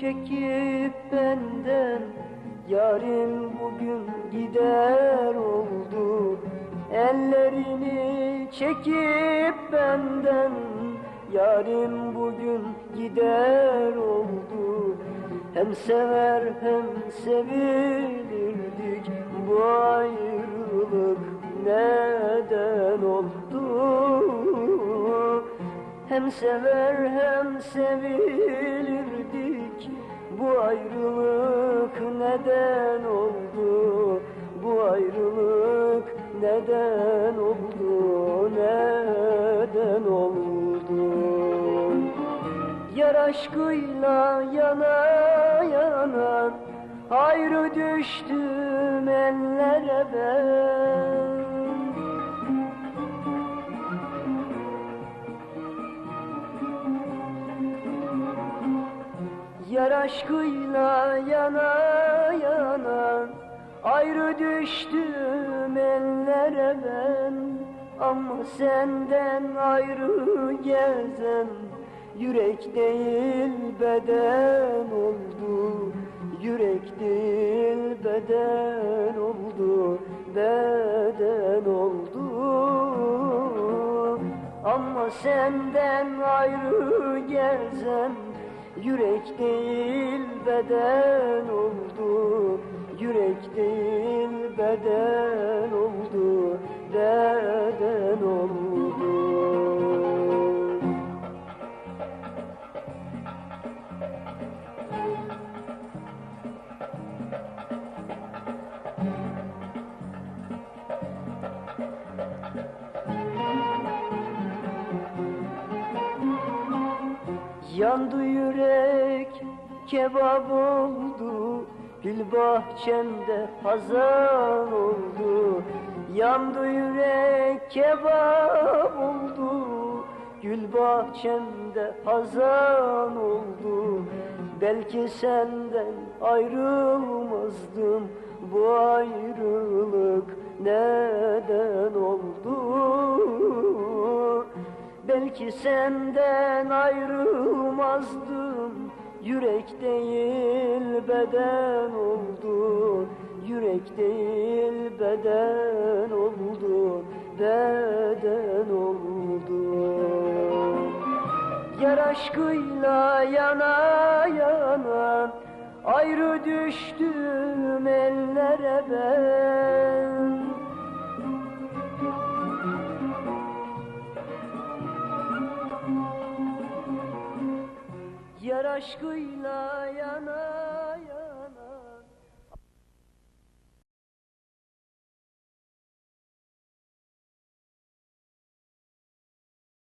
çekip benden Yarim bugün gider oldu. Ellerini çekip benden Yarim bugün gider oldu. Hem sever hem sevilirdik Bu ayrılık. Neden Hem sever hem sevilirdik Bu ayrılık neden oldu? Bu ayrılık neden oldu? Neden oldu? Yar aşkıyla yana yana Ayrı düştüm ellere ben Yar aşkıyla yana yana Ayrı düştüm ellere ben. Ama senden ayrı gezen Yürek değil beden oldu. Yürek değil beden oldu Beden oldu. Ama senden ayrı gezen Yürek değil beden oldu Yandı yürek kebap oldu Gül bahçemde hazan oldu. Yandı yürek kebap oldu Gül bahçemde hazan oldu. Belki senden ayrılmazdım Bu ayrılık neden oldu Belki senden ayrılmazdım. Yürek değil beden oldu. Yürek değil beden oldu. Beden oldu. Yar aşkıyla yana yana Ayrı düştüm ellere ben aşkıyla